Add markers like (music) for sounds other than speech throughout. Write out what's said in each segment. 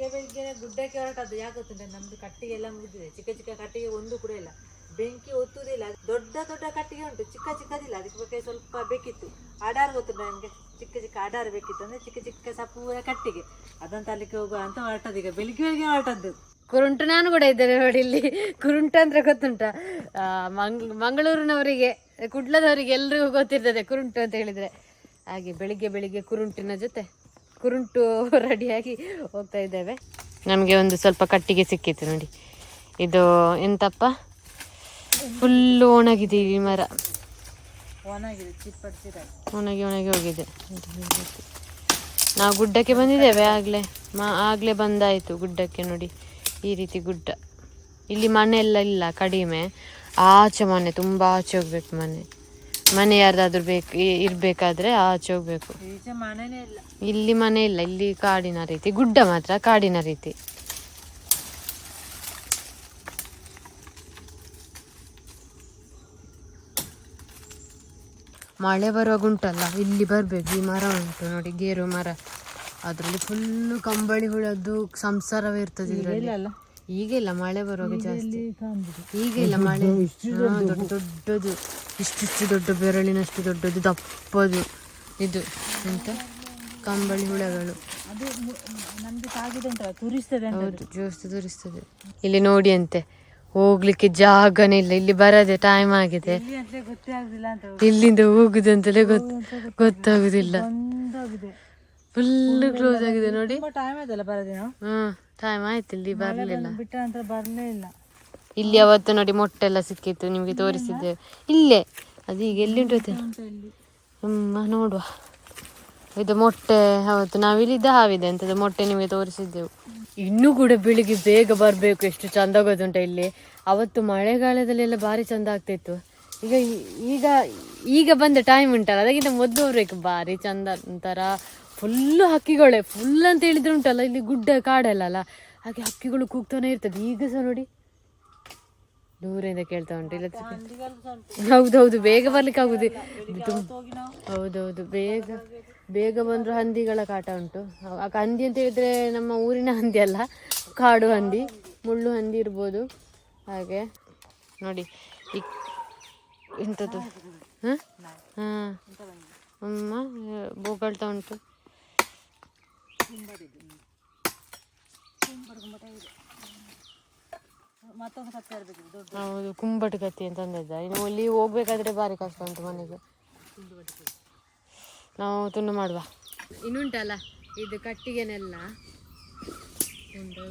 ಬೆಳಿಗ್ಗೆ ಗುಡ್ಡಕ್ಕೆ ಹೊರಟದ್ದು ಯಾಕೆ ಗೊತ್ತುಂಟ? ನಮ್ದು ಕಟ್ಟಿಗೆ ಎಲ್ಲ ಮುಗಿದಿದೆ. ಚಿಕ್ಕ ಚಿಕ್ಕ ಕಟ್ಟಿಗೆ ಒಂದು ಕೂಡ ಇಲ್ಲ. ಬೆಂಕಿ ಒತ್ತುವುದಿಲ್ಲ. ದೊಡ್ಡ ದೊಡ್ಡ ಕಟ್ಟಿಗೆ ಉಂಟು. ಚಿಕ್ಕ ಚಿಕ್ಕದಿಲ್ಲ. ಅದಕ್ಕೆ ಬಗ್ಗೆ ಸ್ವಲ್ಪ ಬೇಕಿತ್ತು. ಅಡಾರ್ ಗೊತ್ತುಂಟ ನಮಗೆ? ಚಿಕ್ಕ ಚಿಕ್ಕ ಆಡಾರ್ ಬೇಕಿತ್ತು ಅಂದ್ರೆ ಚಿಕ್ಕ ಚಿಕ್ಕ ಸಪೂರ ಕಟ್ಟಿಗೆ. ಅದನ್ನ ಅಲ್ಲಿಗೆ ಹೋಗುವ ಅಂತ ಹೊರಟದ್ದು. ಈಗ ಬೆಳಿಗ್ಗೆ ಬೆಳಿಗ್ಗೆ ಹೊರಟದ್ದು. ಕುರುಂಟು ನಾನು ಕೂಡ ಇದ್ದೇನೆ ನೋಡಿ ಇಲ್ಲಿ. ಕುರುಂಟು ಅಂದ್ರೆ ಗೊತ್ತುಂಟ. ಮಂಗಳೂರಿನವರಿಗೆ, ಕುಡ್ಲದವರಿಗೆ ಎಲ್ರಿಗೂ ಗೊತ್ತಿರ್ತದೆ ಕುರುಂಟು ಅಂತ ಹೇಳಿದ್ರೆ. ಹಾಗೆ ಬೆಳಿಗ್ಗೆ ಬೆಳಿಗ್ಗೆ ಕುರುಂಟಿನ ಜೊತೆ ಕುರುಂಟು (laughs) ರೆಡಿಯಾಗಿ ಹೋಗ್ತಾ ಇದ್ದೇವೆ. ನಮಗೆ ಒಂದು ಸ್ವಲ್ಪ ಕಟ್ಟಿಗೆ ಸಿಕ್ಕಿತ್ತು ನೋಡಿ. ಇದು ಎಂತಪ್ಪ? ಫುಲ್ಲು ಒಣಗಿದೆ ಈ ಮರ. ಒಣಗಿ ಒಣಗಿ ಹೋಗಿದೆ. ನಾವು ಗುಡ್ಡಕ್ಕೆ ಬಂದಿದ್ದೇವೆ ಆಗಲೇ. ಮಾ ಆಗಲೇ ಬಂದಾಯಿತು ಗುಡ್ಡಕ್ಕೆ ನೋಡಿ ಈ ರೀತಿ ಗುಡ್ಡ. ಇಲ್ಲಿ ಮನೆ ಎಲ್ಲ ಇಲ್ಲ ಕಡಿಮೆ. ಆಚೆ ಮನೆ ತುಂಬ ಆಚೆ ಹೋಗ್ಬೇಕು ಮನೆ. ಮನೆ ಯಾರ್ದಾದ್ರೂ ಬೇಕು ಇರ್ಬೇಕಾದ್ರೆ ಆಚೆ ಹೋಗ್ಬೇಕು. ಇಲ್ಲ. ಇಲ್ಲಿ ಮನೆ ಇಲ್ಲ ಇಲ್ಲಿ ಕಾಡಿನ ರೀತಿ ಗುಡ್ಡ ಮಾತ್ರ ಕಾಡಿನ ರೀತಿ. ಮಳೆ ಬರುವಾಗ ಉಂಟಲ್ಲ ಇಲ್ಲಿ ಬರ್ಬೇಕು ಈ ಮರ ಉಂಟು ನೋಡಿ ಗೇರು ಮರ. ಅದ್ರಲ್ಲಿ ಫುಲ್ಲು ಕಂಬಳಿ ಹುಳದ್ದು ಸಂಸಾರವೇ ಇರ್ತದೆ ಈಗ ಇಲ್ಲ ಮಳೆ ಬರುವಾಗ ಜಾಸ್ತಿ. ಈಗ ಇಲ್ಲ ಮಳೆ. ದೊಡ್ಡ ದೊಡ್ಡದು. ಇಷ್ಟಿಷ್ಟು ದೊಡ್ಡ ಬೆರಳಿನಷ್ಟು ದೊಡ್ಡದು ದಪ್ಪದು. ಇದು ಎಂತ? ಕಂಬಳಿ ಹುಳಗಳು. ತುರಿಸ್ತದೆ ಇಲ್ಲಿ ನೋಡಿ ಅಂತೆ. ಹೋಗ್ಲಿಕ್ಕೆ ಜಾಗನೇ ಇಲ್ಲ. ಇಲ್ಲಿ ಬರದೆ ಟೈಮ್ ಆಗಿದೆ. ಇಲ್ಲಿಂದ ಹೋಗುದಂತಲೇ ಗೊತ್ತ ಗೊತ್ತಾಗುದಿಲ್ಲ. ಫುಲ್ ಕ್ಲೋಸ್ ಆಗಿದೆ ನೋಡಿ. ಟೈಮ್ ಆಯ್ತಲ್ಲ ಹ್ಮ್ ಟೈಮ್ ಆಯ್ತು ಇಲ್ಲಿ ಬರ್ಲಿಲ್ಲ. ಬಿಟ್ಟ ನಂತರ ಬರ್ಲೇ ಇಲ್ಲ. ಇಲ್ಲಿ ಅವತ್ತು ನೋಡಿ ಮೊಟ್ಟೆ ಎಲ್ಲ ಸಿಕ್ಕಿತ್ತು ನಿಮ್ಗೆ ತೋರಿಸಿದ್ದೆ. ಇಲ್ಲೇ. ಅದು ಈಗ ಎಲ್ಲಿ ಉಂಟು ಹ್ಮ್ ನೋಡುವ. ಇದು ಮೊಟ್ಟೆ ಹೌದು ನಾವಿಲ್ಲಿದ್ದ ಹಾವಿದೆ ಅಂತದ್ದು ಮೊಟ್ಟೆ ನಿಮಗೆ ತೋರಿಸಿದ್ದೆವು. ಇನ್ನೂ ಕೂಡ ಬೆಳಿಗ್ಗೆ ಬೇಗ ಬರಬೇಕು ಎಷ್ಟು ಚಂದ ಆಗೋದುಂಟ ಇಲ್ಲಿ. ಅವತ್ತು ಮಳೆಗಾಲದಲ್ಲೆಲ್ಲ ಭಾರಿ ಚಂದ ಆಗ್ತಿತ್ತು. ಈಗ ಈಗ ಈಗ ಬಂದ ಟೈಮ್ ಉಂಟಲ್ಲ ಅದಕ್ಕಿಂತ ಮೊದಲು ಬರಬೇಕು ಭಾರಿ ಚಂದ ಒಂಥರ ಫುಲ್ಲು ಹಕ್ಕಿಗಳೇ, ಫುಲ್ ಅಂತ ಹೇಳಿದ್ರೆ ಉಂಟಲ್ಲ, ಇಲ್ಲಿ ಗುಡ್ಡ ಕಾಡಲ್ಲ ಅಲ್ಲ ಹಾಗೆ ಹಕ್ಕಿಗಳು ಕೂಗ್ತಾನೆ ಇರ್ತದೆ. ಈಗ ಸಹ ನೋಡಿ. ದೂರದಿಂದ ಕೇಳ್ತಾ ಉಂಟು. ಇಲ್ಲ ಹೌದೌದು, ಬೇಗ ಬರ್ಲಿಕ್ಕೆ ಆಗುದು. ಹೌದೌದು, ಬೇಗ ಬೇಗ ಬಂದರೂ ಹಂದಿಗಳ ಕಾಟ ಉಂಟು. ಹಂದಿ ಅಂತ ಹೇಳಿದ್ರೆ ನಮ್ಮ ಊರಿನ ಹಂದಿ ಅಲ್ಲ, ಕಾಡು ಹಂದಿ, ಮುಳ್ಳು ಹಂದಿ ಇರ್ಬೋದು. ಹಾಗೆ, ನೋಡಿ, ಈ ಎಂಥದ್ದು ಹಾಂ? ಹಾಂ. ಅಮ್ಮ, ಬೋಗಳ್ತಾ ಉಂಟು. ಮತ್ತೊಂದು ಕತ್ತೆ ಇರ್ಬೇಕು ದೊಡ್ಡ ಹೌದು ಕುಂಬಟ ಕತ್ತಿ ಅಂತ ಅಂದಿದ್ದ. ಇನ್ನು ಅಲ್ಲಿ ಹೋಗ್ಬೇಕಾದ್ರೆ ಭಾರಿ ಕಷ್ಟ ಉಂಟು ಮನೆಗೆ. ನಾವು ತುಂಡು ಮಾಡುವ. ಇನ್ನುಂಟಲ್ಲ? ಇದು ಕಟ್ಟಿಗೆನೆಲ್ಲ. ಒಂದು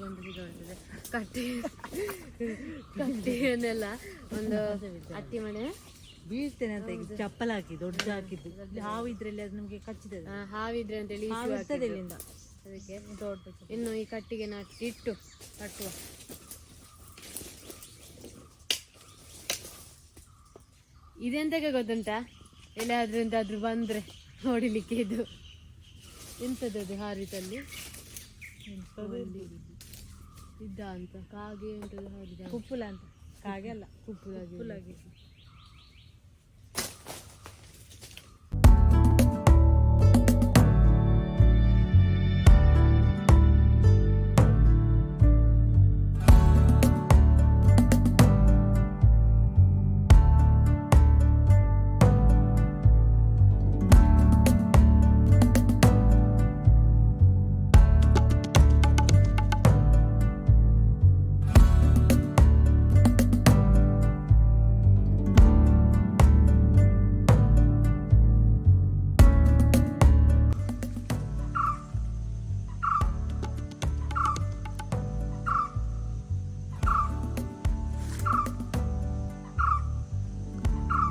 ಕಟ್ಟಿ ಕಟ್ಟಿಗೆನೆಲ್ಲ ಒಂದು ಅತ್ತಿ ಮನೆ. ಬೀಳ್ತೇನೆ ಅಂತ ಈಗ ಚಪ್ಪಲ್ ಹಾಕಿ ದೊಡ್ಡ ಹಾಕಿದ್ದು ಅಲ್ಲಿ ಹಾವು ಇದ್ರಲ್ಲಿ ಅದು ನಮಗೆ ಕಚ್ಚಿದೆ ಆ, ಹಾವಿದ್ರೆ ಅಂತೇಳಿ ಇಲ್ಲಿಂದ. ಅದಕ್ಕೆ ಇನ್ನು ಈ ಕಟ್ಟಿಗೆ ನಾಟಿ ಇಟ್ಟು ಕಟ್ಟುವ ಇದೆಂತಕ್ಕೆ ಗೊತ್ತುಂಟಾ? ಎಲ್ಲಾದ್ರೂ ಎಂತಾದ್ರೂ ಬಂದ್ರೆ ನೋಡಿಲಿಕ್ಕೆ ಇದು. ಎಂತದ್ದು ಹಾರಿತಲ್ಲಿ ಇದ್ದ ಅಂತ. ಕಾಗೆ ಎಂತ ಹಾರಿದ ಕುಪ್ಪುಲ ಅಂತ. ಕಾಗೆ ಅಲ್ಲ. ಕುಪ್ಪುಲಾಗಿ ಕುಪ್ಪುಲಾಗಿ.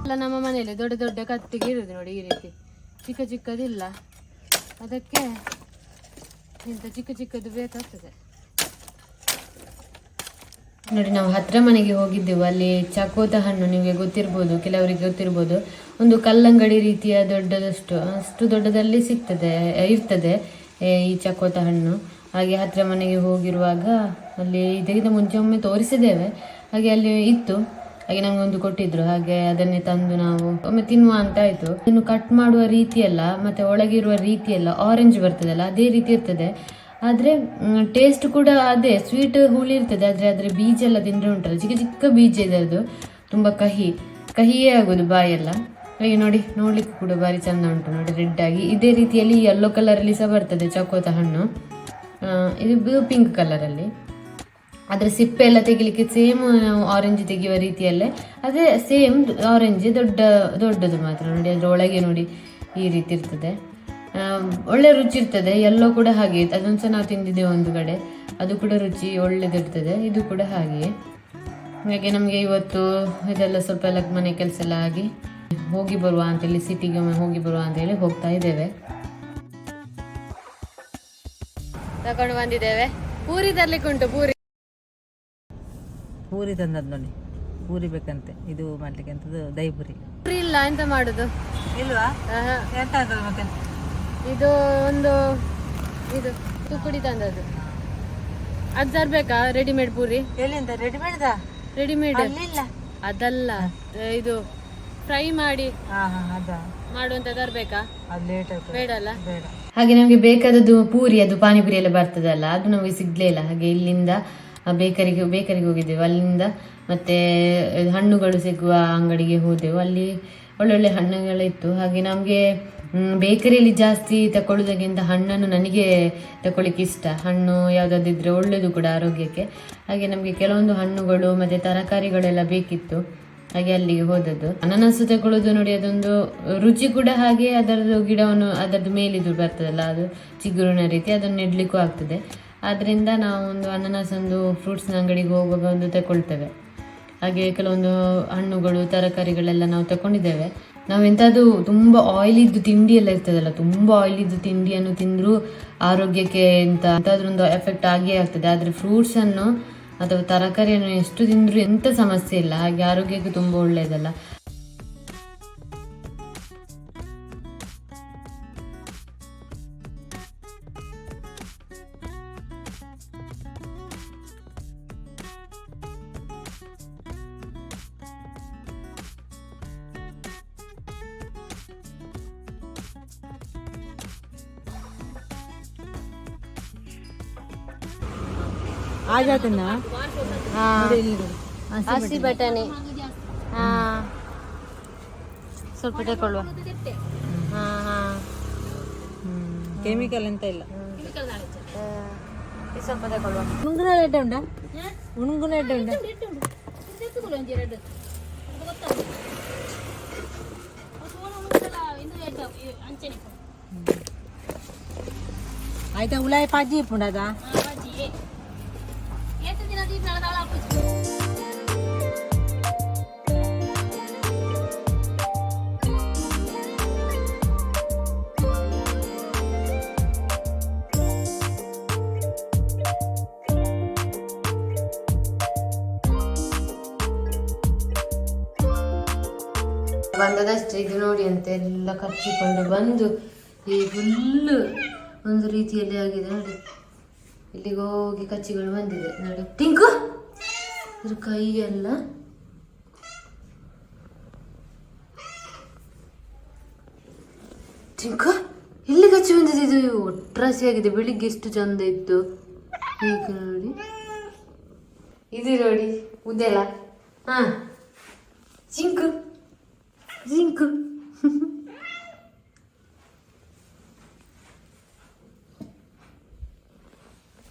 ಎಲ್ಲ ನಮ್ಮ ಮನೆಯಲ್ಲಿ ದೊಡ್ಡ ದೊಡ್ಡ ಕತ್ತಿಗೆ ಇರುದು ನೋಡಿ ಈ ರೀತಿ. ಚಿಕ್ಕ ಚಿಕ್ಕದಿಲ್ಲ. ಅದಕ್ಕೆ ಇಂಥ ಚಿಕ್ಕ ಚಿಕ್ಕದು ಬೇಕಾಗ್ತದೆ. ನೋಡಿ, ನಾವು ಹತ್ತಿರ ಮನೆಗೆ ಹೋಗಿದ್ದೆವು. ಅಲ್ಲಿ ಚಕೋತ ಹಣ್ಣು ನಿಮಗೆ ಗೊತ್ತಿರ್ಬೋದು, ಕೆಲವರಿಗೆ ಗೊತ್ತಿರ್ಬೋದು. ಒಂದು ಕಲ್ಲಂಗಡಿ ರೀತಿಯ ದೊಡ್ಡದಷ್ಟು, ಅಷ್ಟು ದೊಡ್ಡದಲ್ಲಿ ಸಿಗ್ತದೆ, ಇರ್ತದೆ ಈ ಚಕೋತ ಹಣ್ಣು. ಹಾಗೆ ಹತ್ತಿರ ಮನೆಗೆ ಹೋಗಿರುವಾಗ ಅಲ್ಲಿ ಇದಕ್ಕಿಂತ ಮುಂಚೆ ಒಮ್ಮೆ ತೋರಿಸಿದ್ದೇವೆ. ಹಾಗೆ ಅಲ್ಲಿ ಇತ್ತು. ಹಾಗೆ ನಮಗೊಂದು ಕೊಟ್ಟಿದ್ರು. ಹಾಗೆ ಅದನ್ನೇ ತಂದು ನಾವು ಒಮ್ಮೆ ತಿನ್ನುವ ಅಂತ ಆಯ್ತು. ಇನ್ನು ಕಟ್ ಮಾಡುವ ರೀತಿಯಲ್ಲ, ಮತ್ತೆ ಒಳಗಿರುವ ರೀತಿಯಲ್ಲ ಆರೆಂಜ್ ಬರ್ತದಲ್ಲ, ಅದೇ ರೀತಿ ಇರ್ತದೆ. ಆದರೆ ಟೇಸ್ಟ್ ಕೂಡ ಅದೇ ಸ್ವೀಟ್ ಹುಳಿ ಇರ್ತದೆ. ಆದರೆ ಅದರ ಬೀಜ ಎಲ್ಲ ತಿಂದರೆ ಉಂಟಲ್ಲ. ಚಿಕ್ಕ ಚಿಕ್ಕ ಬೀಜ ಇದೆ ಅದು ತುಂಬ ಕಹಿ, ಕಹಿಯೇ ಆಗೋದು ಬಾಯೆಲ್ಲ. ಹಾಗೆ ನೋಡಿ, ನೋಡ್ಲಿಕ್ಕೆ ಕೂಡ ಭಾರಿ ಚಂದ ಉಂಟು ನೋಡಿ ರೆಡ್ ಆಗಿ. ಇದೇ ರೀತಿಯಲ್ಲಿ ಯೆಲ್ಲೋ ಕಲರಲ್ಲಿ ಸಹ ಬರ್ತದೆ, ಚಕೋತ ಹಣ್ಣು. ಇದು ಇದು ಪಿಂಕ್ ಕಲರಲ್ಲಿ ಅದರ ಸಿಪ್ಪೆ ಎಲ್ಲ ತೆಗಿಲಿಕ್ಕೆ ಸೇಮ್ ಆರೆಂಜ್ ತೆಗೆಯುವ ರೀತಿಯಲ್ಲೇ. ಅದೇ ಸೇಮ್ ಆರೆಂಜ್ ದೊಡ್ಡ, ದೊಡ್ಡದು ಮಾತ್ರ ನೋಡಿ, ಅದರ ಒಳಗೆ ನೋಡಿ ಈ ರೀತಿ ಇರ್ತದೆ. ಒಳ್ಳೆ ರುಚಿ ಇರ್ತದೆ, ಎಲ್ಲೋ ಕೂಡ ಹಾಗೆ. ಅದೊಂದು ಸಹ ನಾವು ತಿಂದಿದ್ದೇವೆ ಒಂದು ಕಡೆ. ಅದು ಕೂಡ ರುಚಿ ಒಳ್ಳೆದಿರ್ತದೆ, ಇದು ಕೂಡ ಹಾಗೆಯೇ. ಹಾಗೆ ನಮಗೆ ಇವತ್ತು ಇದೆಲ್ಲ ಸ್ವಲ್ಪ ಎಲ್ಲ ಮನೆ ಕೆಲಸ ಎಲ್ಲ ಆಗಿ ಹೋಗಿ ಬರುವ ಅಂತೇಳಿ ಸಿಟಿಗೆ ಹೋಗಿ ಬರುವ ಅಂತೇಳಿ ಹೋಗ್ತಾ ಇದ್ದೇವೆ. ತಗೊಂಡು ಬಂದಿದ್ದೇವೆ. ಪೂರಿ ತರ್ಲಿಕ್ಕೆ ಉಂಟು ಪೂರಿ. ಪೂರಿ ತಂದದ್ ನೋಡಿ. ಪೂರಿ ಬೇಕಂತೆ. ಇದು ಮಾಡ್ಲಿಕ್ಕೆ ಅಂತದ್ದು ದಹಿ ಪೂರಿ. ಪೂರಿ ಇಲ್ಲ ಎಂತ ಮಾಡುದು? ಇಲ್ವಾ? ಆಹಾ. ಎಂತ ಆಗ್ತದೆ ಮತ್ತೆ? ಇದು ಒಂದು ಇದು ತುಕುಡಿ ತಂದದ್ದು. ಅದು ತರ್ಬೇಕಾ ರೆಡಿಮೇಡ್ ಪೂರಿ? ಎಲ್ಲಿಂದ? ರೆಡಿಮೇಡ್ದಾ ರೆಡಿಮೇಡ್ ಅಲ್ಲಿಲ್ಲ ಅದಲ್ಲ ಇದು ಫ್ರೈ ಮಾಡಿ ಹಾ ಹಾ ಅದ? ಮಾಡುವಂತ ತರ್ಬೇಕಾ? ಬೇಡಲ್ಲ? ಹಾಗೆ ನಮಗೆ ಬೇಕಾದದ್ದು ಪೂರಿ ಅದು ಪಾನಿಪುರಿ ಎಲ್ಲ ಬರ್ತದಲ್ಲ ಅದು ನಮಗೆ ಸಿಗ್ಲೇ ಇಲ್ಲ. ಹಾಗೆ ಇಲ್ಲಿಂದ ಬೇಕರಿಗೆ ಬೇಕರಿಗೆ ಹೋಗಿದ್ದೆವು. ಅಲ್ಲಿಂದ ಮತ್ತೆ ಹಣ್ಣುಗಳು ಸಿಗುವ ಅಂಗಡಿಗೆ ಹೋದೆವು. ಅಲ್ಲಿ ಒಳ್ಳೊಳ್ಳೆ ಹಣ್ಣುಗಳಿತ್ತು. ಹಾಗೆ ನಮಗೆ ಬೇಕರಿಯಲ್ಲಿ ಜಾಸ್ತಿ ತಗೊಳ್ಳೋದಕ್ಕಿಂತ ಹಣ್ಣನ್ನು ನನಗೆ ತಗೊಳ್ಳಿಕ್ಕೆ ಇಷ್ಟ. ಹಣ್ಣು ಯಾವುದಾದಿದ್ರೆ ಒಳ್ಳೆಯದು ಕೂಡ ಆರೋಗ್ಯಕ್ಕೆ. ಹಾಗೆ ನಮಗೆ ಕೆಲವೊಂದು ಹಣ್ಣುಗಳು ಮತ್ತು ತರಕಾರಿಗಳೆಲ್ಲ ಬೇಕಿತ್ತು. ಹಾಗೆ ಅಲ್ಲಿಗೆ ಹೋದದ್ದು. ಅನನಸು ತಗೊಳ್ಳೋದು ನೋಡಿ, ಅದೊಂದು ರುಚಿ ಕೂಡ ಹಾಗೆ ಅದರದ್ದು ಗಿಡವನ್ನು ಅದರದ್ದು ಮೇಲಿದು ಬರ್ತದಲ್ಲ, ಅದು ಚಿಗುರಿನ ರೀತಿ ಅದನ್ನು ನೆಡ್ಲಿಕ್ಕೂ ಆಗ್ತದೆ. ಆದ್ರಿಂದ ನಾವು ಒಂದು ಅನನಸ್ ಒಂದು ಫ್ರೂಟ್ಸ್ನ ಅಂಗಡಿಗೆ ಹೋಗುವಾಗ ಒಂದು ತಗೊಳ್ತೇವೆ. ಹಾಗೆ ಕೆಲವೊಂದು ಹಣ್ಣುಗಳು, ತರಕಾರಿಗಳೆಲ್ಲ ನಾವು ತಗೊಂಡಿದ್ದೇವೆ. ನಾವು ಎಂಥದ್ದು ತುಂಬ ಆಯಿಲ್ ಇದ್ದು ತಿಂಡಿ ಎಲ್ಲ ಇರ್ತದಲ್ಲ, ತುಂಬ ಆಯಿಲ್ ಇದ್ದು ತಿಂಡಿಯನ್ನು ತಿಂದರೂ ಆರೋಗ್ಯಕ್ಕೆ ಎಂತ, ಎಂತಾದ್ರೂ ಒಂದು ಎಫೆಕ್ಟ್ ಆಗಿಯೇ ಆಗ್ತದೆ. ಆದರೆ ಫ್ರೂಟ್ಸನ್ನು ಅಥವಾ ತರಕಾರಿಯನ್ನು ಎಷ್ಟು ತಿಂದರೂ ಎಂಥ ಸಮಸ್ಯೆ ಇಲ್ಲ. ಹಾಗೆ ಆರೋಗ್ಯಕ್ಕೆ ತುಂಬ ಒಳ್ಳೆಯದಲ್ಲ ಆ ಜಾತಿನ ಹಸಿ ಬಟಾಣಿ ಹಾ ಸ್ವಲ್ಪ ತಗೊಳ್ಳುವ ಹಾ ಹಾ ಕೆಮಿಕಲ್ ಎಂತ ಇಲ್ಲ ಇದು ಸ್ವಲ್ಪ ತಗೊಳ್ಳುವ ಉಣಗುನ ರೇಟ್ ಉಂಟಾ ಉಣಗುನ ರೇಟ್ ಉಂಟಾ ಆಯ್ತಾ ಉಲಾಯಿ ಪಾಜಿ ಪುಂಡದ ಬಂದದಷ್ಟೇ ಇದು ನೋಡಿ ಅಂತ ಎಲ್ಲ ಕಚ್ಚಿಕೊಂಡು ಬಂದು ಈ ಫುಲ್ಲು ಒಂದು ರೀತಿಯಲ್ಲಿ ಆಗಿದೆ ನೋಡಿ. ಇಲ್ಲಿಗೆ ಹೋಗಿ ಕಚ್ಚಿಗಳು ಬಂದಿದೆ. ನೋಡಿ. ಟಿಂಕು! ಇದ್ರ ಕೈಗೆಲ್ಲ ಟಿಂಕು! ಇಲ್ಲಿ ಕಚ್ಚಿ ಬಂದಿದೆ ಇದು? ಒಟ್ರಾಸಿ ಆಗಿದೆ ಬೆಳಿಗ್ಗೆ ಎಷ್ಟು ಚಂದ ಇತ್ತು. ಈಗ ನೋಡಿ. ಇದು ನೋಡಿ. ಉದ್ದೆಲ್ಲ. ಹಾ. ಜಿಂಕು. ಜಿಂಕು. (laughs)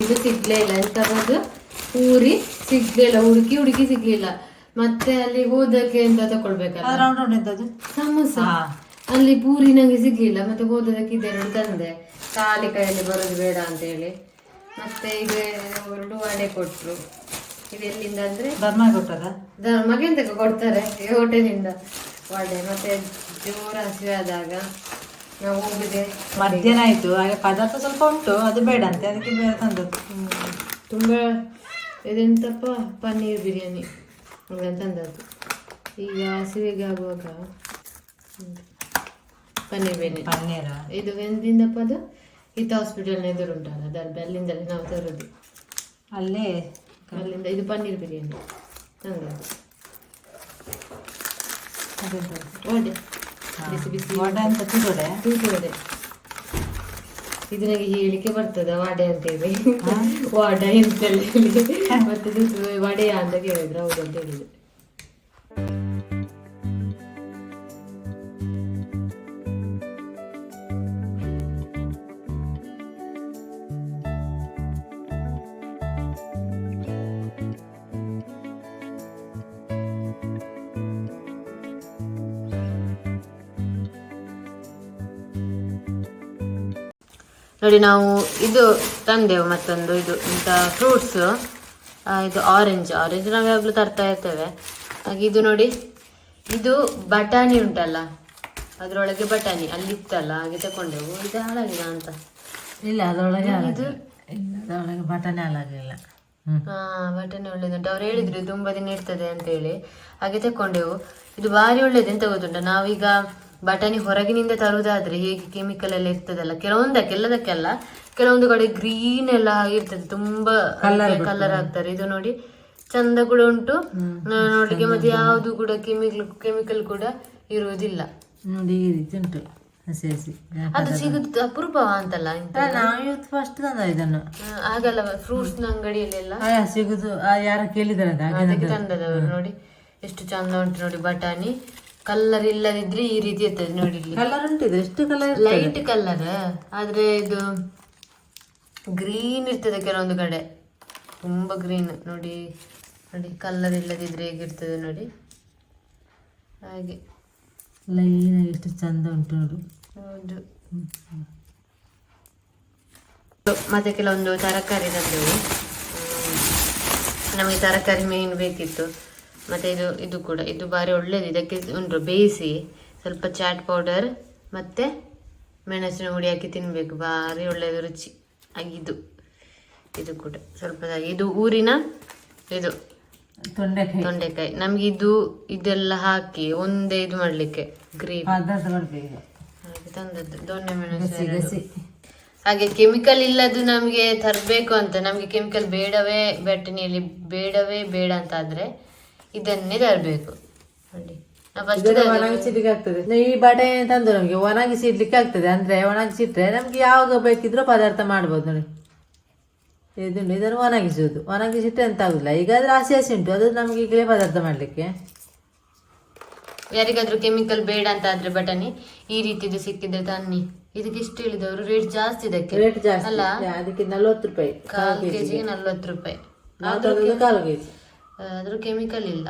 ಇದು ಸಿಗ್ಲೇ ಇಲ್ಲ. ಎಂತ ಬಂದು ಪೂರಿ ಸಿಗ್ಲಿಲ್ಲ ಹುಡುಕಿ ಹುಡುಕಿ ಸಿಗ್ಲಿಲ್ಲ. ಮತ್ತೆ ಅಲ್ಲಿ ಹೋದಕ್ಕೆ ಎಂತ ತಕೊಳ್ಬೇಕಲ್ಲ? ಸಮೋಸ. ಅಲ್ಲಿ ಪೂರಿ ನಂಗೆ ಸಿಗ್ಲಿಲ್ಲ ಮತ್ತೆ ಹೋದದಕ್ಕೆ ಇದೆರಡು ತಂದೆ. ಖಾಲಿ ಕೈಯಲ್ಲಿ ಬರೋದು ಬೇಡ ಅಂತ ಹೇಳಿ. ಮತ್ತೆ ಇದು ಎರಡು ವಡೆ ಕೊಟ್ರು. ಇದೆಲ್ಲಿಂದ ಅಂದ್ರೆ? ಧರ್ಮ ಕೊಟ್ಟದ? ಧರ್ಮಗೆ ಎಂತ ಕೊಡ್ತಾರೆ? ಹೋಟೆಲಿಂದ ವಡೆ. ಮತ್ತೆ ಜೋರ ಹಸಿವೆ ಆದಾಗ ನಾವು ಹೋಗಿದೆ. ಮಧ್ಯಾಹ್ನ ಆಯಿತು. ಹಾಗೆ ಪದಾರ್ಥ ಸ್ವಲ್ಪ ಉಂಟು. ಅದು ಬೇಡ ಅಂತೆ. ಅದಕ್ಕೆ ಬೇರೆ ತಂದದ್ದು. ತುಂಬ ಇದೆಂತಪ್ಪ ಪನ್ನೀರ್ ಬಿರಿಯಾನಿ ತಂದದ್ದು. ಈಗ ಹಸಿವಿಗೆ ಆಗುವಾಗ. ಪನ್ನೀರ್ ಬಿರಿಯಾನಿ. ಪನ್ನೀರ? ಇದು ಎಂದಿಂದಪ್ಪ ಅದು? ಹಿತ ಹಾಸ್ಪಿಟಲ್ನ ಎದುರು ಉಂಟಲ್ಲ ಅದರ ಅಲ್ಲಿಂದಲೇ ನಾವು ತರೋದು. ಅಲ್ಲೇ? ಅಲ್ಲಿಂದ ಇದು ಪನ್ನೀರ್ ಬಿರಿಯಾನಿ ತಂದದ್ದು. ಅದೆಂತದ್ದು? ವಡೆ ಬಿಸಿ ಬಿಸಿ ವಡೆ ಅಂತ ತಿರುಡೆ ತೂತು ವಡೆ ಇದು ನನಗೆ ಹೇಳಿಕೆ ಬರ್ತದ ವಾಡೆ ಅಂತ ಹೇಳಿ. ವಾಡ ಎಂತೆಲ್ಲ ಹೇಳಿ. ಮತ್ತೆ ವಡೆಯ ಅಂತ ಕೇಳಿದ್ರು ಹೌದು ಅಂತ ಹೇಳಿದೆ ನೋಡಿ ನಾವು ಇದು ತಂದೆವು ಮತ್ತೊಂದು ಇದು ಇಂಥ ಫ್ರೂಟ್ಸ್ ಇದು ಆರೆಂಜ್ ಆರೆಂಜ್ ನಾವು ಯಾವಾಗಲೂ ತರ್ತಾ ಇರ್ತೇವೆ. ಹಾಗೆ ಇದು ನೋಡಿ ಇದು ಬಟಾಣಿ ಉಂಟಲ್ಲ ಅದರೊಳಗೆ ಬಟಾಣಿ ಅಲ್ಲಿ ಇತ್ತಲ್ಲ ಹಾಗೆ ತಕೊಂಡೆವು. ಇದು ಹಾಳಾಗಿಲ್ಲ ಅಂತ. ಇಲ್ಲ ಅದರೊಳಗೆ ಇದು ಅದರೊಳಗೆ ಬಟಾಣಿ ಹಾಳಾಗಲಿಲ್ಲ ಹಾ ಬಟಾಣಿ ಒಳ್ಳೇದುಂಟು. ಅವ್ರು ಹೇಳಿದ್ರು ತುಂಬಾ ದಿನ ಇರ್ತದೆ ಅಂತ ಹೇಳಿ ಹಾಗೆ ತಕೊಂಡೆವು. ಇದು ಭಾರಿ ಒಳ್ಳೇದು ಎಂತ ಗೊತ್ತುಂಟ? ನಾವೀಗ ಬಟಾಣಿ ಹೊರಗಿನಿಂದ ತರುವುದಾದ್ರೆ ಹೇಗೆ ಕೆಮಿಕಲ್ ಎಲ್ಲ ಇರ್ತದಲ್ಲ? ಕೆಲವೊಂದಕ್ಕೆ ಎಲ್ಲದಕ್ಕೆಲ್ಲ ಕೆಲವೊಂದು ಕಡೆ ಗ್ರೀನ್ ಎಲ್ಲ ಆಗಿರ್ತದೆ ತುಂಬಾ ಕಲರ್ ಆಗ್ತಾರೆ. ಇದು ನೋಡಿ ಚಂದ ಕೂಡ ಉಂಟು. ನೋಡ್ಲಿಕ್ಕೆ ಮತ್ತೆ ಯಾವುದು ಕೂಡ ಕೆಮಿಕಲ್ ಕೆಮಿಕಲ್ ಕೂಡ ಇರುವುದಿಲ್ಲ. ನೋಡಿ ಈ ರೀತಿ ಉಂಟು. ಹಸಿ ಹಸಿ. ಅದು ಸಿಗುದು ಅಪರೂಪವ ಅಂತಲ್ಲ ನಾವು ಇವತ್ತು ಫಸ್ಟ್ ತಂದ ಇದನ್ನು. ಆಗಲ್ಲ ಫ್ರೂಟ್ಸ್ನ ಅಂಗಡಿಯಲ್ಲೆಲ್ಲ. ಸಿಗುದು ಯಾರ ಅದಕ್ಕೆ ತಂದದವರು ನೋಡಿ ಎಷ್ಟು ಚಂದ ಉಂಟು ನೋಡಿ ಬಟಾಣಿ. ಕಲ್ಲರ್ ಇಲ್ಲದಿದ್ರೆ ಈ ರೀತಿ ಇರ್ತದೆ ನೋಡಿ ಇಲ್ಲಿ. ಕಲರ್ ಉಂಟು ಇದು ಎಷ್ಟು ಕಲರ್ ಲೈಟ್ ಕಲರ್ ಆದ್ರೆ ಇದು ಗ್ರೀನ್ ಇರ್ತದೆ ಕೆಲವೊಂದು ಕಡೆ. ತುಂಬಾ ಗ್ರೀನ್ ನೋಡಿ ನೋಡಿ ಕಲರ್ ಇಲ್ಲದಿದ್ರೆ ಹೇಗಿರ್ತದೆ ನೋಡಿ. ಹಾಗೆ. ಲೈನ್ ಎಷ್ಟು ಚಂದ ಉಂಟು ನೋಡು. ಹೌದು. ಮತ್ತೆ ಕೆಲವೊಂದು ತರಕಾರಿ ತಂದೆವು. ನಮಗೆ ತರಕಾರಿ ಮೇನ್ ಬೇಕಿತ್ತು. ಮತ್ತೆ ಇದು ಇದು ಕೂಡ ಇದು ಭಾರಿ ಒಳ್ಳೇದು. ಇದಕ್ಕೆ ಉಂಟು ಬೇಯಿಸಿ ಸ್ವಲ್ಪ ಚಾಟ್ ಪೌಡರ್ ಮತ್ತೆ ಮೆಣಸಿನ ಹುಡಿ ಹಾಕಿ ತಿನ್ಬೇಕು. ಭಾರಿ ಒಳ್ಳೆಯದು ರುಚಿ ಆಗಿದ್ದು. ಇದು ಕೂಡ ಸ್ವಲ್ಪ ಇದು ಊರಿನ ಇದು ತೊಂಡೆಕಾಯಿ. ತೊಂಡೆಕಾಯಿ. ನಮ್ಗೆ ಇದು ಇದೆಲ್ಲ ಹಾಕಿ ಒಂದೇ ಇದು ಮಾಡ್ಲಿಕ್ಕೆ ಗ್ರೇವಿ. ಹಾಗೆ ತಂದದ್ದು ದೊಣ್ಣೆ ಮೆಣಸು ಹಾಗೆ ಕೆಮಿಕಲ್ ಇಲ್ಲದು ನಮಗೆ ತರಬೇಕು ಅಂತ. ನಮಗೆ ಕೆಮಿಕಲ್ ಬೇಡವೇ ಬೆಟ್ಟಣಿಯಲ್ಲಿ ಬೇಡವೇ ಬೇಡ ಅಂತ ಆದ್ರೆ ಇದನ್ನೇ ತರಬೇಕು. ನೋಡಿ ಆಗ್ತದೆ. ಈ ಬಟೆ ತಂದು ನಮಗೆ ಒಣಗಿಸಿಡ್ಲಿಕ್ಕೆ ಆಗ್ತದೆ. ಅಂದ್ರೆ ಒಣಗಿಸಿಟ್ರೆ ನಮ್ಗೆ ಯಾವಾಗ ಬೇಕಿದ್ರೂ ಪದಾರ್ಥ ಮಾಡ್ಬೋದು ನೋಡಿ. ಇದು ಇದನ್ನು ಒಣಗಿಸುವುದು. ಒಣಗಿಸಿಟ್ರೆ ಎಂತ ಆಗುದಿಲ್ಲ. ಈಗ ಅದ್ರ ಹಸಿ ಹಸಿ ಉಂಟು. ಅದು ನಮ್ಗೆ ಈಗಲೇ ಪದಾರ್ಥ ಮಾಡ್ಲಿಕ್ಕೆ. ಯಾರಿಗಾದ್ರೂ ಕೆಮಿಕಲ್ ಬೇಡ ಅಂತ ಆದ್ರೆ ಬಟಾಣಿ ಈ ರೀತಿದು ಸಿಕ್ಕಿದ್ರೆ ತನ್ನಿ. ಇದಕ್ಕೆ ಇಷ್ಟು ಹೇಳಿದವರು? ರೇಟ್ ಜಾಸ್ತಿ ಇದಕ್ಕೆ. ರೇಟ್ ಜಾಸ್ತಿ. ಅಲ್ಲ? ಅದಕ್ಕೆ ನಲ್ವತ್ತು ರೂಪಾಯಿ. ಕಾಲು ಕೆಜಿಗೆ ನಲ್ವತ್ತು ರೂಪಾಯಿ. ಕಾಲು ಕೆಜಿ. ಆದ್ರೂ ಕೆಮಿಕಲ್ ಇಲ್ಲ.